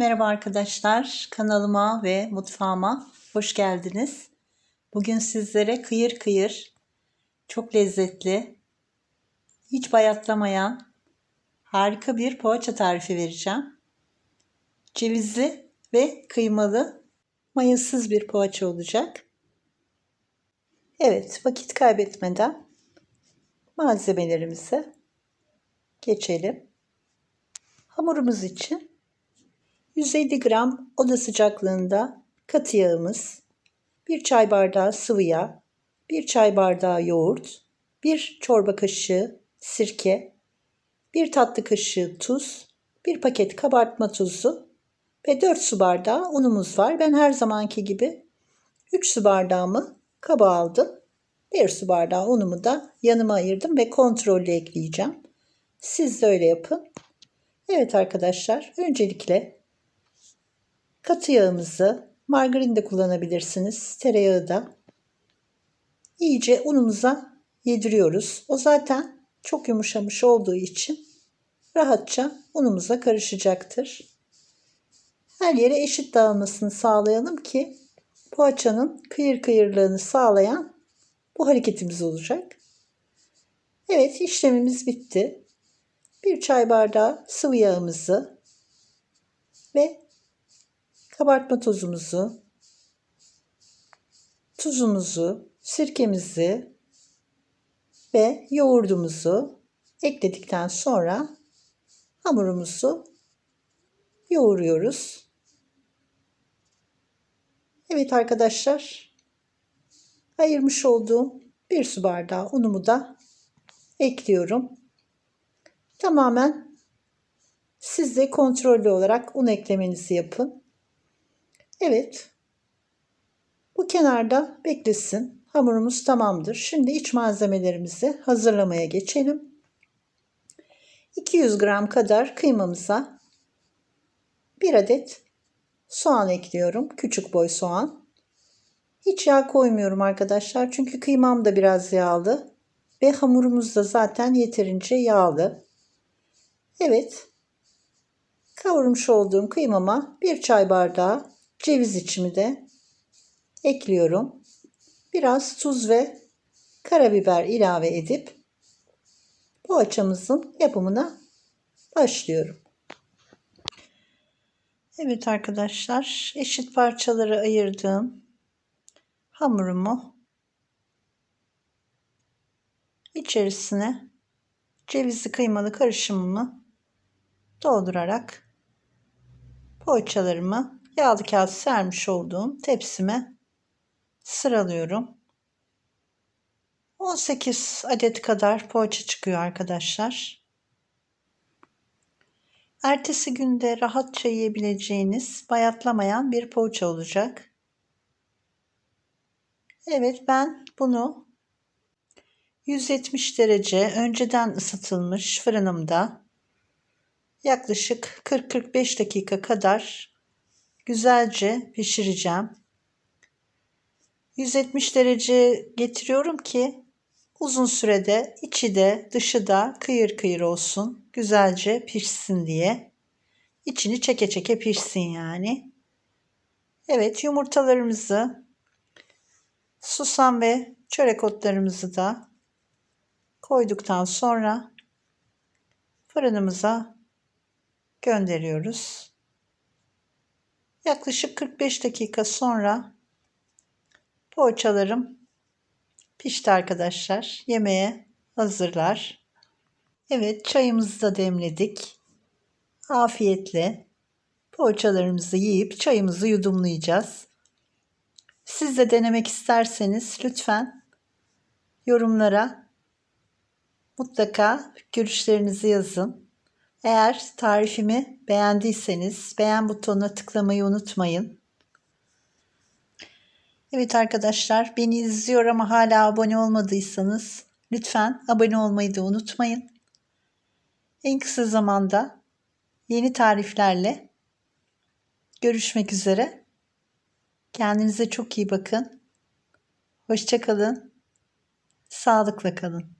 Merhaba arkadaşlar, kanalıma ve mutfağıma hoş geldiniz. Bugün sizlere kıyır kıyır, çok lezzetli, hiç bayatlamayan harika bir poğaça tarifi vereceğim. Cevizli ve kıymalı, mayasız bir poğaça olacak. Evet, vakit kaybetmeden malzemelerimize geçelim. Hamurumuz için 150 gram oda sıcaklığında katı yağımız, 1 çay bardağı sıvı yağ, 1 çay bardağı yoğurt, 1 çorba kaşığı sirke, 1 tatlı kaşığı tuz, 1 paket kabartma tozu ve 4 su bardağı unumuz var. Ben her zamanki gibi 3 su bardağımı kaba aldım. 1 su bardağı unumu da yanıma ayırdım ve kontrollü ekleyeceğim. Siz de öyle yapın. Evet arkadaşlar öncelikle katı yağımızı margarin de kullanabilirsiniz tereyağı da iyice unumuza yediriyoruz. O zaten çok yumuşamış olduğu için rahatça unumuza karışacaktır. Her yere eşit dağılmasını sağlayalım ki poğaçanın kıyır kıyırlığını sağlayan bu hareketimiz olacak. Evet işlemimiz bitti. Bir çay bardağı sıvı yağımızı ve kabartma tozumuzu, tuzumuzu, sirkemizi ve yoğurdumuzu ekledikten sonra hamurumuzu yoğuruyoruz. Evet arkadaşlar ayırmış olduğum bir su bardağı unumu da ekliyorum. Tamamen siz de kontrollü olarak un eklemenizi yapın. Evet. Bu kenarda beklesin. Hamurumuz tamamdır. Şimdi iç malzemelerimizi hazırlamaya geçelim. 200 gram kadar kıymamıza bir adet soğan ekliyorum. Küçük boy soğan. Hiç yağ koymuyorum arkadaşlar. Çünkü kıymam da biraz yağlı. Ve hamurumuz da zaten yeterince yağlı. Evet. Kavurmuş olduğum kıymama bir çay bardağı ceviz içimi de ekliyorum. Biraz tuz ve karabiber ilave edip poğaçamızın yapımına başlıyorum. Evet arkadaşlar eşit parçalara ayırdığım hamurumu içerisine cevizli kıymalı karışımımı doldurarak poğaçalarımı yağlı kağıt sermiş olduğum tepsime sıralıyorum. 18 adet kadar poğaça çıkıyor arkadaşlar. Ertesi günde rahatça yiyebileceğiniz bayatlamayan bir poğaça olacak. Evet ben bunu 170 derece önceden ısıtılmış fırınımda yaklaşık 40-45 dakika kadar güzelce pişireceğim. 170 derece getiriyorum ki uzun sürede içi de dışı da kıyır kıyır olsun. Güzelce pişsin diye. İçini çeke çeke pişsin yani. Evet yumurtalarımızı susam ve çörek otlarımızı da koyduktan sonra fırınımıza gönderiyoruz. Yaklaşık 45 dakika sonra poğaçalarım pişti arkadaşlar. Yemeğe hazırlar. Evet çayımızı da demledik. Afiyetle poğaçalarımızı yiyip çayımızı yudumlayacağız. Siz de denemek isterseniz lütfen yorumlara mutlaka görüşlerinizi yazın. Eğer tarifimi beğendiyseniz beğen butonuna tıklamayı unutmayın. Evet arkadaşlar beni izliyor ama hala abone olmadıysanız lütfen abone olmayı da unutmayın. En kısa zamanda yeni tariflerle görüşmek üzere. Kendinize çok iyi bakın. Hoşçakalın. Sağlıkla kalın.